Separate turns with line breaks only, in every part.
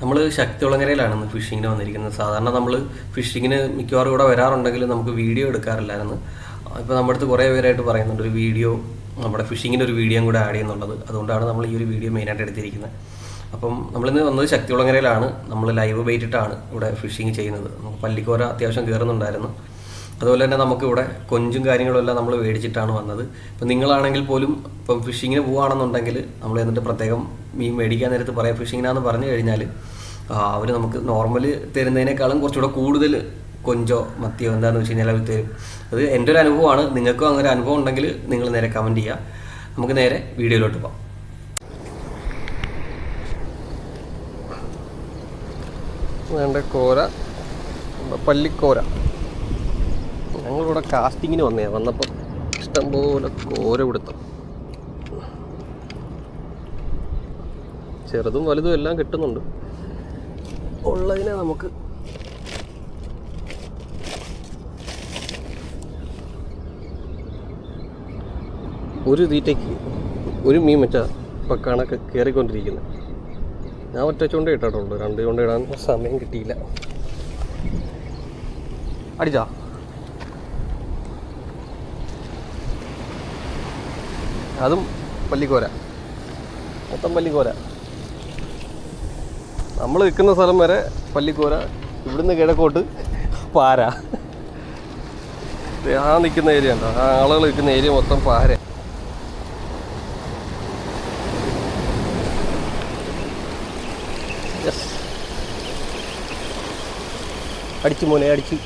നമ്മൾ ശക്തികുളങ്ങരയിലാണ് ഇന്ന് ഫിഷിങ്ങിന് വന്നിരിക്കുന്നത്. സാധാരണ നമ്മൾ ഫിഷിങ്ങിന് മിക്കവാറും ഇവിടെ വരാറുണ്ടെങ്കിലും നമുക്ക് വീഡിയോ എടുക്കാറില്ലായിരുന്നു. ഇപ്പോൾ നമ്മുടെ അടുത്ത് കുറേ പേരായിട്ട് പറയുന്നുണ്ട് ഒരു വീഡിയോ നമ്മുടെ ഫിഷിങ്ങിന്റെ ഒരു വീഡിയോയും കൂടെ ആഡ് ചെയ്യുന്നുള്ളത്. അതുകൊണ്ടാണ് നമ്മൾ ഈ ഒരു വീഡിയോ മെയിനായിട്ട് എടുത്തിരിക്കുന്നത്. അപ്പം നമ്മളിന്ന് വന്നത് ശക്തികുളങ്ങരയിലാണ് നമ്മൾ ലൈവ് ബൈറ്റിട്ടാണ് ഇവിടെ ഫിഷിങ് ചെയ്യുന്നത്. നമുക്ക് പള്ളിക്കോര അത്യാവശ്യം കയറുന്നുണ്ടായിരുന്നു അതുപോലെ തന്നെ നമുക്കിവിടെ കൊഞ്ചും കാര്യങ്ങളും എല്ലാം നമ്മൾ മേടിച്ചിട്ടാണ് വന്നത്. ഇപ്പം നിങ്ങളാണെങ്കിൽ പോലും ഇപ്പം ഫിഷിങ്ങിന് പോവുകയാണെന്നുണ്ടെങ്കിൽ നമ്മൾ എന്നിട്ട് പ്രത്യേകം മീൻ മേടിക്കാൻ നേരത്ത് പറയാം. ഫിഷിങ്ങിനാന്ന് പറഞ്ഞു കഴിഞ്ഞാൽ അവർ നമുക്ക് നോർമൽ തരുന്നതിനേക്കാളും കുറച്ചുകൂടെ കൂടുതൽ കൊഞ്ചോ മത്തിയോ എന്താണെന്ന് വെച്ച് കഴിഞ്ഞാൽ അവർ തരും. അത് എന്റെ ഒരു അനുഭവമാണ്. നിങ്ങൾക്കും അങ്ങനെ ഒരു അനുഭവം ഉണ്ടെങ്കിൽ നിങ്ങൾ നേരെ കമന്റ് ചെയ്യുക നമുക്ക് നേരെ വീഡിയോയിലോട്ട് പോകാം വേണ്ട കോര. പള്ളിക്കോര ഞങ്ങളിവിടെ കാസ്റ്റിങ്ങിന് വന്നേ. വന്നപ്പോൾ ഇഷ്ടംപോലെ കോര കൊടുത്തു ചെറുതും വലുതും എല്ലാം കിട്ടുന്നുണ്ട്. ഉള്ളതിനെ നമുക്ക് ഒരു തീറ്റയ്ക്ക് ഒരു മീൻ വെച്ചാൽ പക്കാണൊക്കെ കണക്ക് കയറിക്കൊണ്ടിരിക്കുന്നത് ഞാൻ ഒറ്റ ചൂണ്ട ഇട്ടിട്ടുള്ളൂ രണ്ട് ചൂണ്ട ഇടാൻ സമയം കിട്ടിയില്ല. അടിച്ചാ? അതും പള്ളിക്കോര മൊത്തം പള്ളിക്കോര നമ്മൾ നിൽക്കുന്ന സ്ഥലം വരെ പള്ളിക്കോര ഇവിടുന്ന് കിഴക്കോട്ട് പാര. ആ നിൽക്കുന്ന ഏരിയ ഉണ്ടോ ആ ആളുകൾ നിൽക്കുന്ന ഏരിയ മൊത്തം പാര. അടിച്ചു മോനെ അടിച്ചു.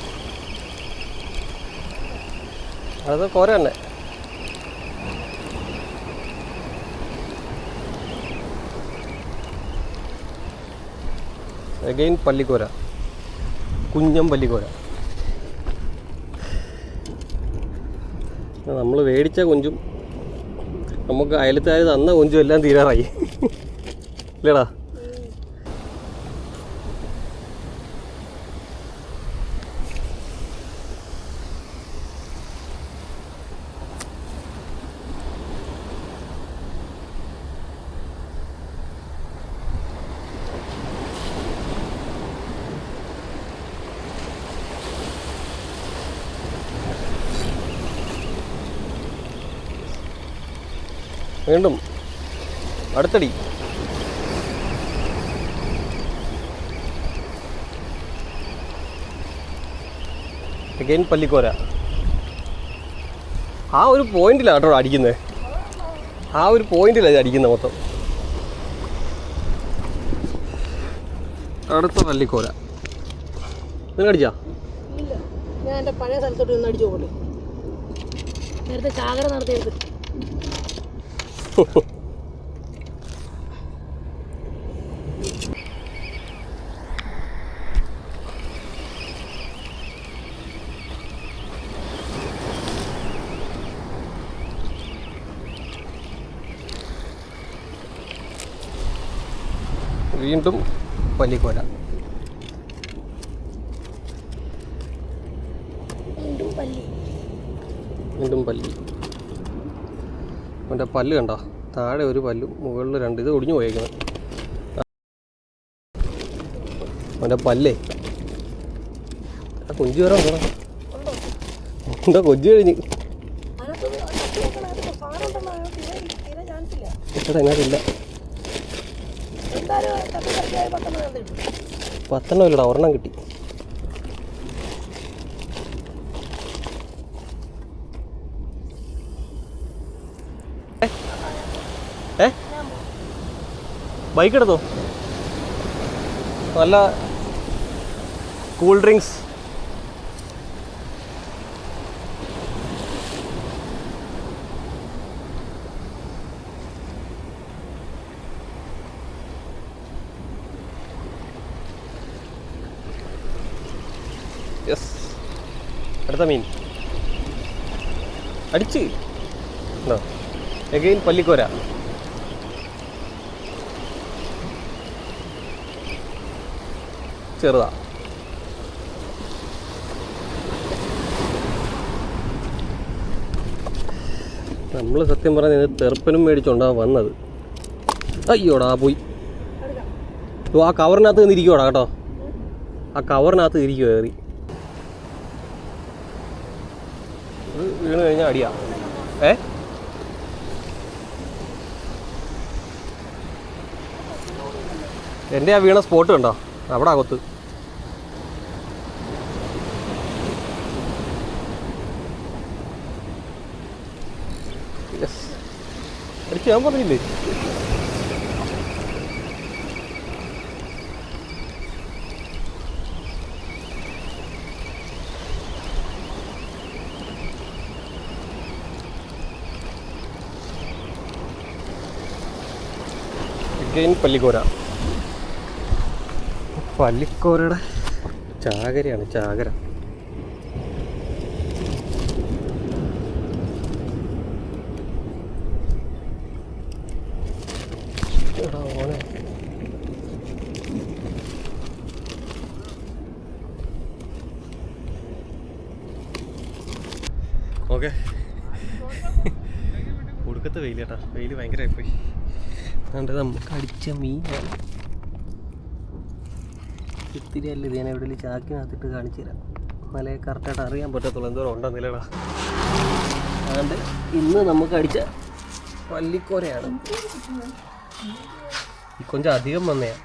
അത് കോര തന്നെ. അഗൈൻ പള്ളിക്കോര. കുഞ്ഞം പള്ളിക്കോര. നമ്മൾ മേടിച്ച കൊഞ്ചും നമുക്ക് അയലത്തുകാർ തന്ന കൊഞ്ചും എല്ലാം തീരാറായി. ഇല്ലടാ. വീണ്ടും അടുത്തടി. അഗൈൻ പല്ലിക്കോര ആ ഒരു പോയിന്റിലാണ് കേട്ടോ അടിക്കുന്നത് ആ ഒരു പോയിന്റിലാണ് അടിക്കുന്നത് മൊത്തം. അടുത്ത പല്ലിക്കോര നിങ്ങൾ അടിച്ചാ?
ഞാൻ എന്റെ പഴയ സ്ഥലത്തോട്ട് നിന്ന് അടിച്ചു പോകട്ടെ. നേരത്തെ ചാകര നടത്തിയത്.
വീണ്ടും പള്ളിക്കോര
വീണ്ടും പല്ലി.
വീണ്ടും പല്ലി. അവന്റെ പല്ല് കണ്ടോ? താഴെ ഒരു പല്ലും മുകളിൽ രണ്ട്. ഇത് ഒടിഞ്ഞു പോയേക്കുന്നത് അവന്റെ പല്ലേ? ആ കൊഞ്ചു വരാൻ പോണ എന്താ കൊഞ്ചു കഴിഞ്ഞ്?
അതിനകത്ത് ഒരു അടിച്ചു നോക്കണം, അതിനകത്ത് സാധനം ഉണ്ടെന്ന് അതിനകത്ത് തീരെ- തീരെ chance ഇല്ല.
ഇവിടെ എങ്ങാട്ടില്ല
എന്തായാലും തപ്പി തപ്പിയായി പെട്ടെന്ന് ഞാൻ കിട്ടും
പത്തെണ്ണം ഇല്ലടാ ഒരെണ്ണം കിട്ടി ഏ? ബൈക്ക് എടുത്തോ? നല്ല കൂൾ ഡ്രിങ്ക്സ് യെസ് അടുത്ത മീൻ. അടിച്ച്. ഉണ്ടോ എഗെയിൻ പള്ളിക്കോര ചെറുതാ. നമ്മൾ സത്യം പറഞ്ഞ ഇത് തെറുപ്പനും മേടിച്ചോണ്ടാ വന്നത്. അയ്യോടാ പോയി. ആ കവറിനകത്ത് നിന്ന് ഇരിക്കുവാടാ കേട്ടോ. ആ കവറിനകത്ത് ഇരിക്കുക കയറി. വീണ് കഴിഞ്ഞാൽ അടിയാ. ഏ? എന്റെ ആ വീണ സ്പോട്ട് കണ്ടോ? അവിടെ അകത്ത്. ഞാൻ പറഞ്ഞില്ലേ? ഗെയിൻ പള്ളിക്കോര പള്ളിക്കോരയുടെ ചാകരയാണ് ചാകര. ഓക്കെ. ഒടുക്കത്തെ വെയിൽ കേട്ടാ. വെയിൽ ഭയങ്കരമായിപ്പോയി. അതുകൊണ്ട് നമുക്ക് അടിച്ച മീനാണ് ഇത്തിരി അല്ല ഇത് ഞാൻ എവിടെയെങ്കിലും ചാക്കിനകത്തിട്ട് കാണിച്ചു തരാം. എന്നാലേ കറക്റ്റായിട്ട് അറിയാൻ പറ്റത്തുള്ളൂ. എന്തോരം ഉണ്ടെന്നില്ലടാ അതുകൊണ്ട് ഇന്ന് നമുക്ക് അടിച്ച പല്ലിക്കോരയാണ്. ഈ കൊഞ്ചം അധികം വന്നയാ.